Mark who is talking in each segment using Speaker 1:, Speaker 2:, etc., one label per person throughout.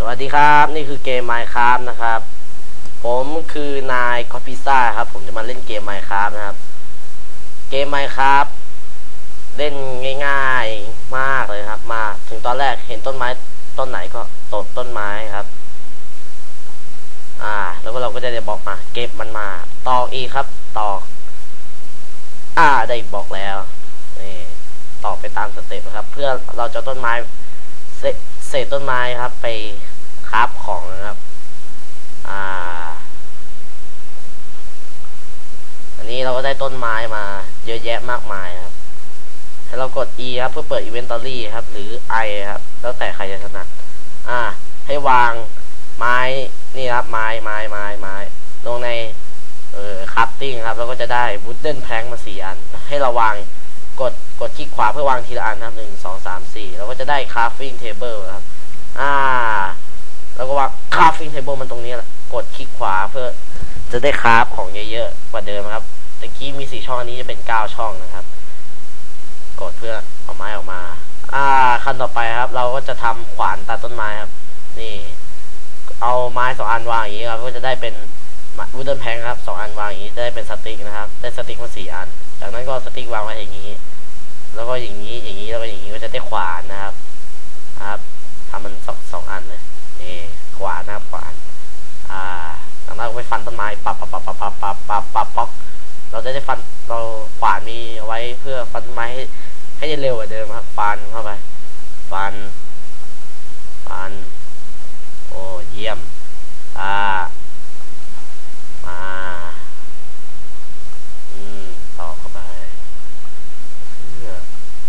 Speaker 1: สวัสดีครับนี่คือเกม Minecraft นะครับ ผมคือนายคอพิซ่าครับ ผมจะมาเล่นเกม Minecraft นะครับ เกม Minecraft เล่นง่ายๆมากเลยครับ มาถึงตอนแรกเห็นต้นไม้ต้นไหนก็ตดต้นไม้ครับ อ่า แล้วก็เราก็จะได้บอกมา เก็บมันมา ตอกอีครับ ตอก อ่าได้บอกแล้วนี่ตอกไปตามสเต็ปครับ เพื่อเราจะต้นไม้เศษเศษต้นไม้ครับไป คราฟของนะครับ อ่า อันนี้เราก็ได้ต้นไม้มา เยอะแยะมากมายครับ ให้เรากด E ครับเพื่อเปิด Inventory ครับ หรือ I ครับ แล้วแต่ใครจะถนัด อ่า ให้วางไม้ นี่ครับ ไม้ ไม้ ไม้ ไม้ ลงใน เอ่อคัพติ้งครับ แล้วก็จะได้วูดเดิลแพงมาสี่อัน ให้เราวาง กด กดคลิกขวาเพื่อวางทีละอันครับหนึ่งสองสามสี่แล้วก็จะได้คราฟฟิ้งเทเบิลครับ อ่า แล้วก็วางคราฟฟิ้งเทเบิลมันตรงนี้แหละกดคลิกขวาเพื่อจะได้คราฟของเยอะๆกว่าเดิมครับตะกี้มีสี่ช่องอันนี้จะเป็นเก้าช่องนะครับ กดเพื่อเอาไม้ออกมา อ่าขั้นต่อไปครับ เราก็จะทำขวานตัดต้นไม้ครับ นี่ เอาไม้สองอันวางอย่างนี้ครับก็จะได้เป็นวูดเดิลแพงครับสองอันวางอย่างนี้จะได้เป็นสติ๊กนะครับ ได้สติ๊กมาสี่อัน จากนั้นก็สติ๊กวางไว้อย่างนี้ แล้วก็อย่างนี้อย่างนี้แล้วก็อย่างนี้ก็จะได้ขวานนะครับ ครับทำมันสองสองอันเลย นี่ขวานนะครับขวานอ่าจากนั้นไปฟันต้นไม้ปับปับปับปับปับปับปับปับปับเราจะได้ฟันเราขวานมีเอาไว้เพื่อฟันต้นไม้ให้ให้ได้เร็วกว่าเดิมครับฟันเข้าไปฟันฟันโอ้เยี่ยมอ่า อืมต่อเข้าไปเพื่อ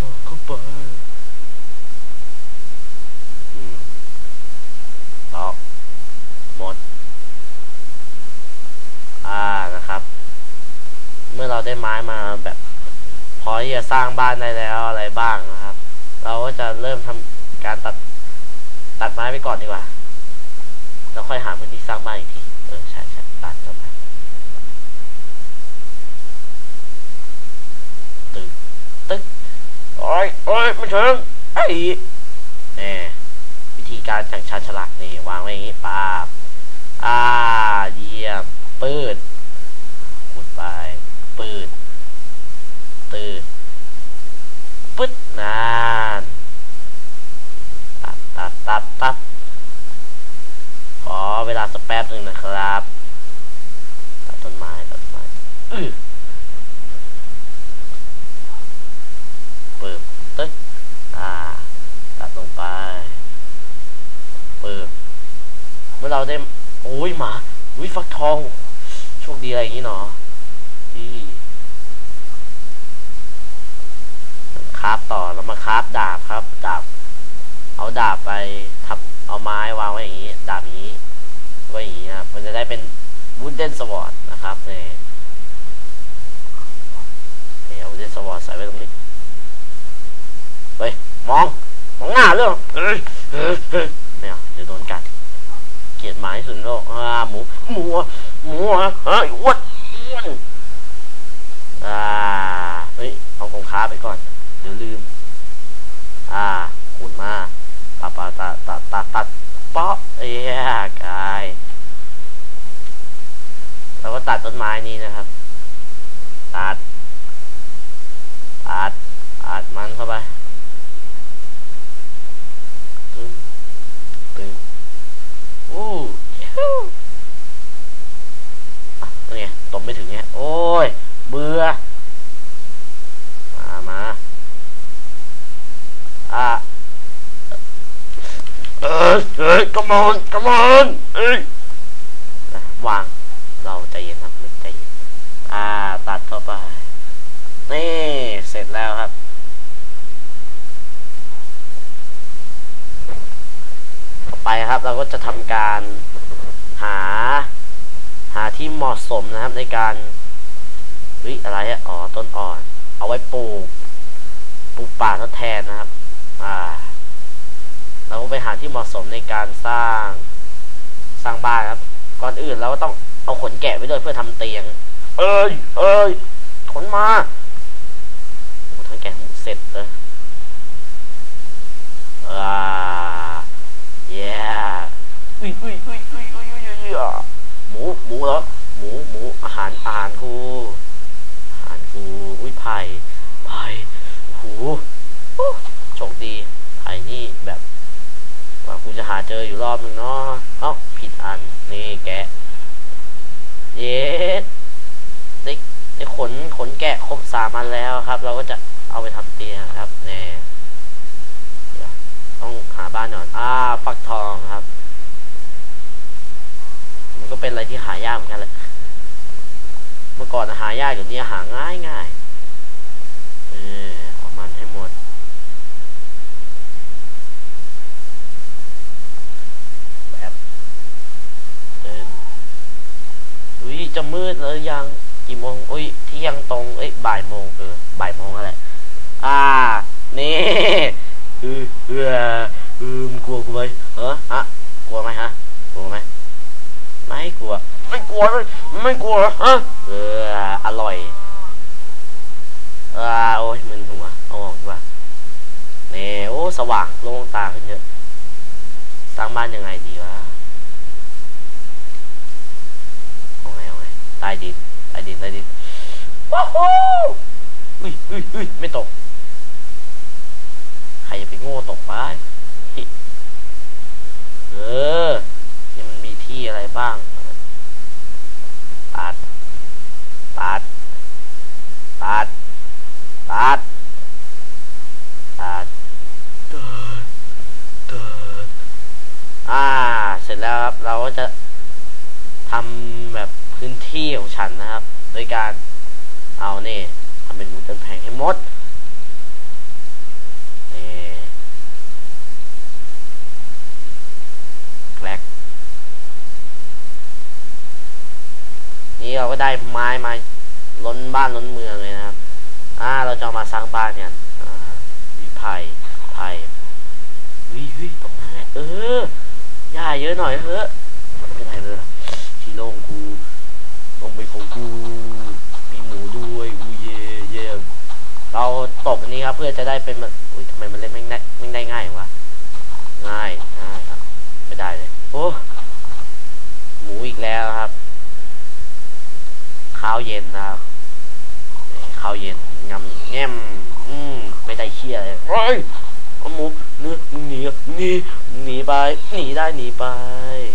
Speaker 1: ต่อเข้าไป อืมต่อหมด อ่า นะครับ เมื่อเราได้ไม้มาแบบ พอที่จะสร้าง บ้านได้แล้วอะไรบ้างนะครับ เราก็จะเริ่มทำการตัดตัดไม้ไปก่อนดีกว่าแล้วค่อยหาพื้นที่สร้างบ้านอีกทีเออใช่ใช่ตัดเข้าไปตึกตึกโอ้ยโอ้ยไม่ถึงไอ้แน่วิธีการจากชาฉลาดนี่วางไว้อย่างนี้ป้าบอ่าเยี่ยมปืดขุดไป ปืด ตืด ปึ๊ดนานตัดตัดตัดตัดขอเวลาสักแป๊บหนึ่งนะครับ ตัดต้นไม้ตัดต้นไม้อื้อปึ๊บตึ๊กอ่า ตัดลงไปปึ๊บเมื่อเราได้โอ้ยหมาอุ้ยฟักทอง โชคดีอะไรอย่างนี้เนาะดี คราฟต่อแล้วมาคราฟดาบครับ ดาบ เอาดาบไปทับเอาไม้วางไว้อย่างนี้ ดาบนี้ไว้อย่างนี้ครับ มันจะได้เป็นวูดเดนสวอตนะครับนี่นี่เอาวูดเดนสวอตใส่ไว้ตรงนี้เฮ้ยมองมองหน้าเรื่องเฮ้ยเฮ้ยไม่เอาเดี๋ยวโดนกัดเกลียดหมาที่สุดในโลกอ่าหมูหมูฮะเฮ้ยอ้วนอ้วนอ่า เฮ้ย เอาของค้าไปก่อน เดี๋ยวลืม อ่าขุดมาตัดตัดตัดตัดตัดตัดเปาะเอ้ยกายเราก็ตัดต้นไม้นี้นะครับ ตัด ตัด ตัดมันเข้าไป ตึ้งตึ้งอู้ยูอะนี่ไงตบไม่ถึงเนี่ยโอ้ย เบื่อ มามา อะเอ้ยเอ้ย come on come on เอ้ยวาง เราใจเย็นครับมึงใจเย็น อ่า ตัดเข้าไป นี่ เสร็จแล้วครับ ต่อ ไปครับ เราก็จะทำการหาหาที่เหมาะสมนะครับในการวิอะไรอะอ๋อต้นอ่อน เอาไว้ปลูกปลูกป่าทดแทนนะครับ อ่า เราก็ไปหาที่เหมาะสมในการสร้างสร้างบ้านครับ ก่อนอื่นเราก็ต้องเอาขนแกะไปด้วยเพื่อทำเตียง เอ้ยเอ้ยขนมาโอ้ทั้งแกะเสร็จเลยอ่า อุ้ยอุ้ยอุ้ยอุ้ยอุ้ยอุ้ยหมูหมูเหรอหมูหมูอาหารอาหารกูอาหารกูอุ้ยไผ่ไผ่โหโอ้โชคดีไผ่นี่แบบว่ากูจะหาเจออยู่รอบนึงเนาะเอ้าผิดอันนี่แกะเย็ดได้ได้ขนขนแกะครบสามอันแล้วครับ เราก็จะเอาไปทำเตียงครับแน่ต้องหาบ้านก่อน อ่าฟักทองครับ ก็เป็นอะไรที่หายากเหมือนกันแหละ เมื่อก่อนหายากเดี๋ยวนี้หาง่ายง่ายเออเอามันให้หมด แบบเดินอุ้ยจะมืดแล้วยังกี่โมงอุ้ยเที่ยงตรงเอ้ยบ่ายโมงเออบ่ายโมงอะไรอ่า นี่เออเออเออมกลัวกูไหมเออฮะกลัวไหมฮะกลัวไหม กลัว ไม่กลัวเลยไม่กลัวฮะเอออร่อยอ่าโอ้ยมึนหัวเอาออกดีกว่านี่โอ้สว่างโล่งตาขึ้นเยอะสร้างบ้านยังไงดีวะเอาไงเอาไงใต้ดินใต้ดินใต้ดินว้าวอุ้ยอุ้ยอุ้ยไม่ตกใครจะไปโง่ตกไปเออนี่มันมีที่อะไรบ้างตัด ตัด ตัด ตัด ตัดเดินเดินอ่า เสร็จแล้วครับ เราก็จะทำแบบพื้นที่ของฉันนะครับ โดยการเอานี่ทำเป็นหมูเต็นแผงให้หมดนี่แกลกนี่เราก็ได้ไม้มา ล้นบ้านล้นเมืองเลยนะครับ อ่า เราจะมาสร้างบ้านกันอ่าวิไผ่ไผ่วิวิตรงนั้นแหละเออหญ้าเยอะหน่อยเถอะไม่เป็นไรเลยที่โล่งกูต้องเป็นของกู มีหมูด้วยอูเย่เย่เราตบอันนี้ครับ เพื่อจะได้เป็นมันอุ้ยทำไมมันเล่นไม่ได้ไม่ได้ง่ายวะง่ายง่ายครับไม่ได้เลยโอ้หมูอีกแล้วครับข้าวเย็นนะครับ ข้าวเย็นงำแง้มอืมไม่ได้เคี้ยเลยเฮ้ยเอาหมูเนื้อมึงหนีอะหนีมึงหนีไปหนีได้หนีไป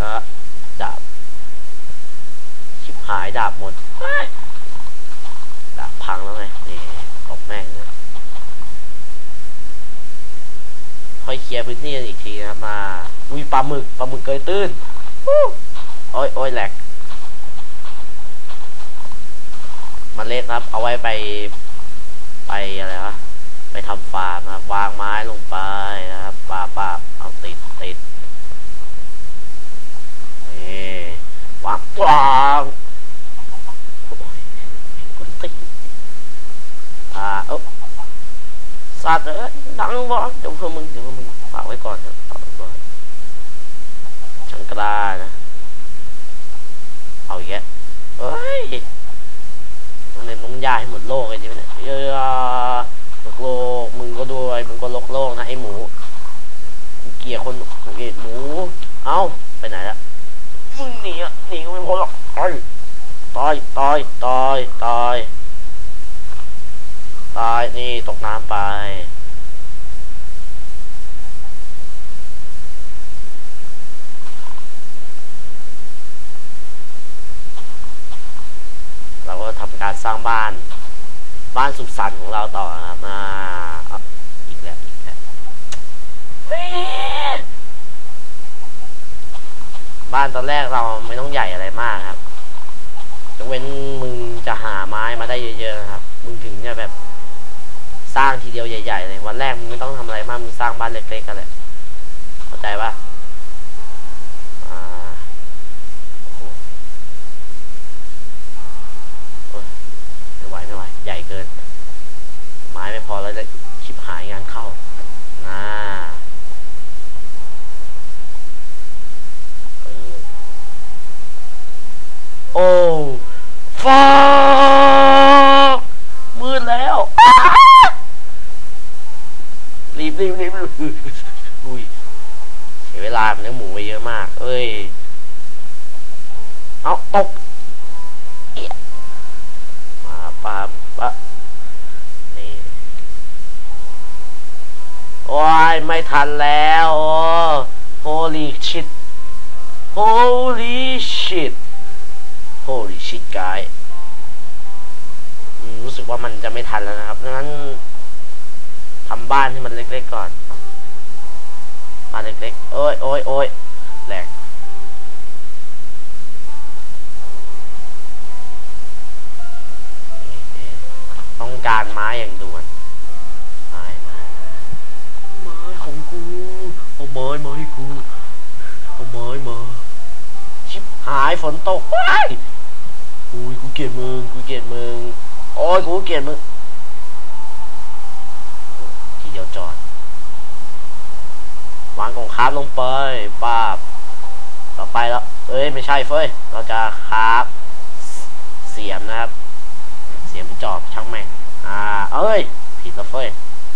Speaker 1: อะดาบชิบหายดาบหมดเฮ้ยดาบพังแล้วไงนี่ตบแม่งเลยค่อยเคลียร์พื้นที่กันอีกทีนะครับมาอุ้ยปลาหมึกปลาหมึกเกยตื้นฮู้โอ้ยโอ้ยแหลกมั นเล็กครับ เอาไว้ไปไปอะไรวะไปทำฟาร์มนะครับ วางไม้ลงไปนะครับปาปาเอาติดติดนี่วางวางอ้ยกวนตีนอ่าเอ้าสัตว์เอ้ยดังวะเดี๋ยวเพื่อมึงเดี๋ยวเพื่อมึงฝากไว้ก่อนเถอะฝากไว้ก่อนช่างกล้านะ เอาอีกแยะเฮ้ยต้องเล่นน้องยาให้หมด โลกเลยจริงไหมเนี่ยเยอะโลกโลก มึงก็ด้วย มึงก็โลกโลกนะไอ้หมู เกียดคนเกียดหมู เอ้า ไปไหนละ มึงหนีอะ หนีก็ไม่พ้นหรอกตายตายตายตายตายตาย นี่ตกน้ำไปเราก็ทำการสร้างบ้าน บ้านสุขสันต์ของเราต่อครับมาอีกแล้วอีกแล้วบ้านตอนแรกเราไม่ต้องใหญ่อะไรมากครับยกเว้นมึงจะหาไม้มาได้เยอะๆนะครับ มึงถึงจะแบบสร้างทีเดียวใหญ่ๆเลยวันแรกมึงไม่ต้องทำอะไรมากมึงสร้างบ้านเล็กๆกันแหละเข้าใจปะอ่าโอ้โห ไม่ไหวไม่ไหว ใหญ่เกิน ไม้ไม่พอแล้วจะชิบหายงานเข้าน่าโอ้ฟ้ามืดแล้ว รีบรีบรีบอุ้ยเสียเวลาลาเนื้อหมูไปเยอะมาก เอ้ย เอาตก โอ้ยไม่ทันแล้วโอ้ holy shit holy shit holy shit guy รู้สึกว่ามันจะไม่ทันแล้วนะครับดังนั้นทำบ้านให้มันเล็กๆก่อนบ้าเล็กๆ โอ้ยโอ้ยโอ้ยแหลกต้องการไม้อย่างด่วน ของกูเอาไม้มาให้กูเอาไม้มา ชิบหายฝนตกว้ายอุ้ยกูเกลียดมึงกูเกลียดมึงโอ้ยกูเกลียดมึงทีเดียวจอดวางกองคราฟลงไปป้าบต่อไปแล้วเอ้ยไม่ใช่เฟ้ย เราจะคราฟเสียมนะครับ เสียมจอบช่างแม่งอ่า เอ้ย ผิดแล้วเฟ้ย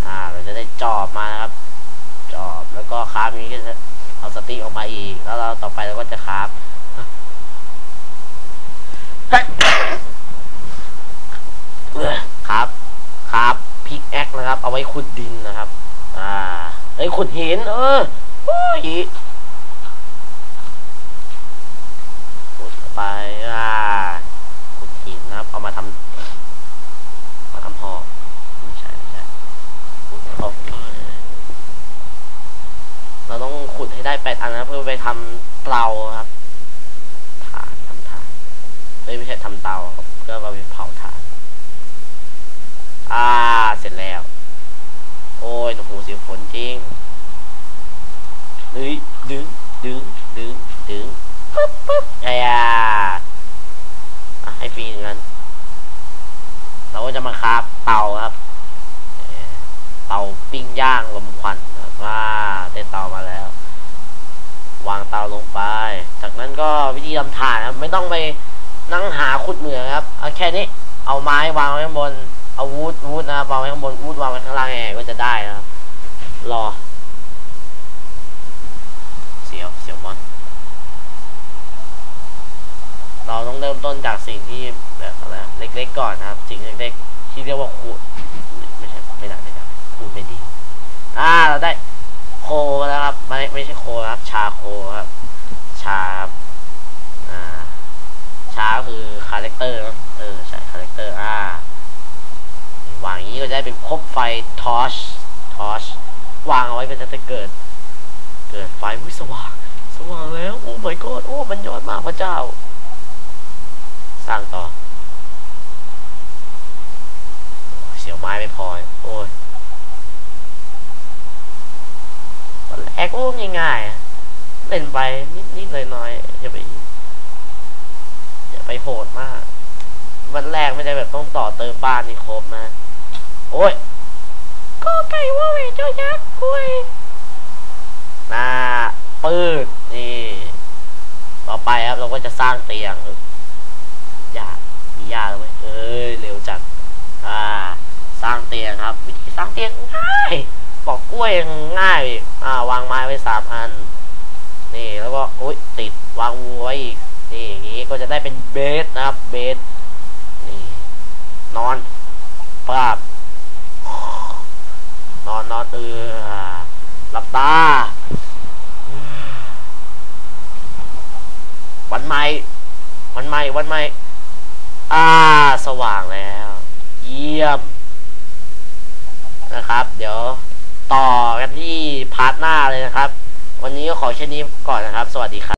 Speaker 1: อ่า เราจะได้จอบมานะครับ แล้วก็คราฟนี้ก็จะเอาสติ๊กออกมาอีก แล้วเราต่อไปเราก็จะคราฟเฮ้ยเอ้ยครับครับพิกแอคนะครับ เอาไว้ขุดดินนะครับ อ่าเอ้ยขุดหิน เออโอ้ยขุดเข้าไปอ่าขุดหินนะครับ เอามาทำมาทำหอกไม่ใช่ไม่ใช่ขุดเข้าไป เราต้องขุดให้ได้แปดอันนะเพื่อไปทำเตาครับฐานทำฐานไม่ใช่ทำเตาครับเพื่อเอาไปเผาถ่าน อ่า เสร็จแล้ว โอ้ยโอ้โหเสียงฝนจริงดึงดึงดึงดึงดึงปึ๊บปึ๊บไอ้ยาอะให้ฟรีเงินเราก็จะมาคราบเตาครับ เตาปิ้งย่างลมควันว่าได้เตามา เตาลงไป จากนั้นก็วิธีทำถ่านครับ ไม่ต้องไปนั่งหาขุดเหมืองครับ เอาแค่นี้ เอาไม้วางไว้ข้างบน เอาวูดวูดนะครับวางไว้ข้างบนวูดวางไว้ข้างล่างแอก็จะได้นะครับ รอ เสียวเสียวมอน เราต้องเริ่มต้นจากสิ่งที่แบบอะไรเล็กๆก่อนนะครับ สิ่งเล็กๆที่เรียกว่าขูดไม่ใช่ไม่ได้ไม่ได้พูดไม่ดี อ่า เราได้โคแล้วครับ ไม่ไม่ใช่โคครับ ชาโคครับ ชาครับอ่าชาก็คือคาแรคเตอร์เนอะเอใช่คาแรคเตอร์อ่าวางอย่างนี้ก็จะได้เป็นคบไฟทอชทอชวางเอาไว้ก็จะได้เกิด เกิดไฟวิสว่างสว่างแล้ว โอ้ my god โอ้มันยอดมากพระเจ้า สร้างต่อ เสียวไม้ไม่พอ โอ้ยแรกโอ้ง่าย เล่นไปนิดๆหน่อยๆอย่าไปอย่าไปโหดมาก วันแรกไม่ได้แบบต้องต่อเติมบ้านนี่ครบนะ โอ้ยก็ไก่ว่าเวเจ้ายักษ์คุยน้าปืดนี่ ต่อไปครับเราก็จะสร้างเตียงอยหญ้ามีหญ้าแล้วไหมเอ้ยเร็วจัดอ่า สร้างเตียงครับ วิธีสร้างเตียงง่ายปอกกล้วยง่ายอ่าวางไม้ไว้สามอัน นี่แล้วก็โอ๊ยติดวางไว้อีกนี่อย่างนี้ก็จะได้เป็นเบสนะครับเบสนี่นอนปราบนอนนอนเออหลับตาวันใหม่วันใหม่วันใหม่อ่าสว่างแล้ว เยี่ยม นะครับ เดี๋ยวต่อกันที่พาร์ทหน้าเลยนะครับ วันนี้ก็ขอแค่นี้ก่อนนะครับ สวัสดีครับ